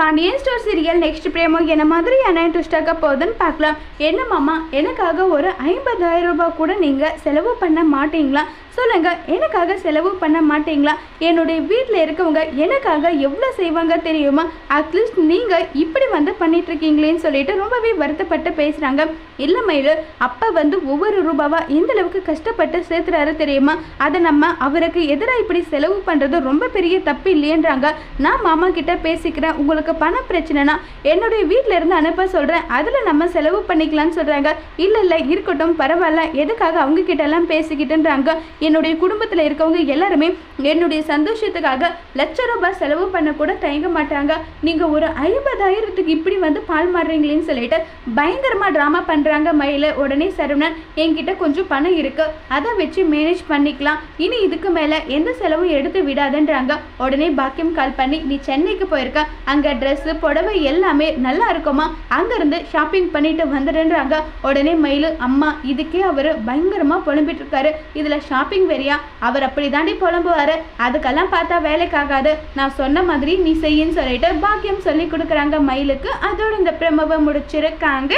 Pandian store serial next promo என்ன மாதிரியான ட்விஸ்டாக போகுதுன்னு பார்க்கலாம். என்ன மாமா? எனக்காக ஒரு ஐம்பதாயிரம் ரூபாய் கூட நீங்கள் செலவு பண்ண மாட்டீங்களா? சொல்லுங்க எனக்காக செலவு பண்ண மாட்டீங்களா? என்னுடைய வீட்டில் இருக்கவங்க எனக்காக எவ்வளோ செய்வாங்க தெரியுமா? அட்லீஸ்ட் நீங்கள் இப்படி வந்து பண்ணிட்டு இருக்கீங்களேன்னு சொல்லிட்டு ரொம்பவே வருத்தப்பட்டு பேசுகிறாங்க இல்லை மயிலு அப்பா வந்து ஒவ்வொரு ரூபாவா எந்த அளவுக்கு கஷ்டப்பட்டு சேர்த்துறாரு தெரியுமா? அதை நம்ம அவருக்கு எதிராக இப்படி செலவு பண்ணுறது ரொம்ப பெரிய தப்பு இல்லையன்றாங்க. நான் மாமா கிட்ட பேசிக்கிறேன் உங்களுக்கு பண பிரச்சனைனா என்னுடைய வீட்டில் இருந்து அனுப்ப சொல்கிறேன் அதில் நம்ம செலவு பண்ணிக்கலாம்னு சொல்கிறாங்க இல்லை இல்லை இருக்கட்டும் பரவாயில்ல எதுக்காக அவங்க கிட்டலாம் பேசிக்கிட்டுன்றாங்க. என்னுடைய குடும்பத்தில் இருக்கவங்க எல்லாருமே என்னுடைய சந்தோஷத்துக்காக லட்ச ரூபாய் செலவு பண்ண கூட தயங்க மாட்டாங்க. நீங்கள் ஒரு ஐம்பதாயிரத்துக்கு இப்படி வந்து பால் மாறுறீங்களேன்னு சொல்லிட்டு பயங்கரமாக ட்ராமா பண்ணுறாங்க மயில. உடனே சரவணன் என்கிட்ட கொஞ்சம் பணம் இருக்குது அதை வச்சு மேனேஜ் பண்ணிக்கலாம். இனி இதுக்கு மேலே எந்த செலவும் எடுத்து விடாதுன்றாங்க. உடனே பாக்கியம் கால் பண்ணி நீ சென்னைக்கு போயிருக்க. அங்கே ட்ரெஸ்ஸு புடவை எல்லாமே நல்லா இருக்குமா? அங்கேருந்து ஷாப்பிங் பண்ணிட்டு வந்துடுன்றாங்க உடனே மயிலு அம்மா இதுக்கே அவர் பயங்கரமாக புலம்பிட்டு இருக்காரு. இதில் ஷாப்பிங் வெறியா? அவர் அப்படி தாண்டி புலம்புவாரு. அதுக்கெல்லாம் பார்த்தா வேலைக்காகாது. நான் சொன்ன மாதிரி நீ செய்யின்னு சொல்லிட்டு பாக்கியம் சொல்லி கொடுக்குறாங்க மயிலுக்கு. அதோட இந்த பிரமவை முடிச்சிருக்காங்க.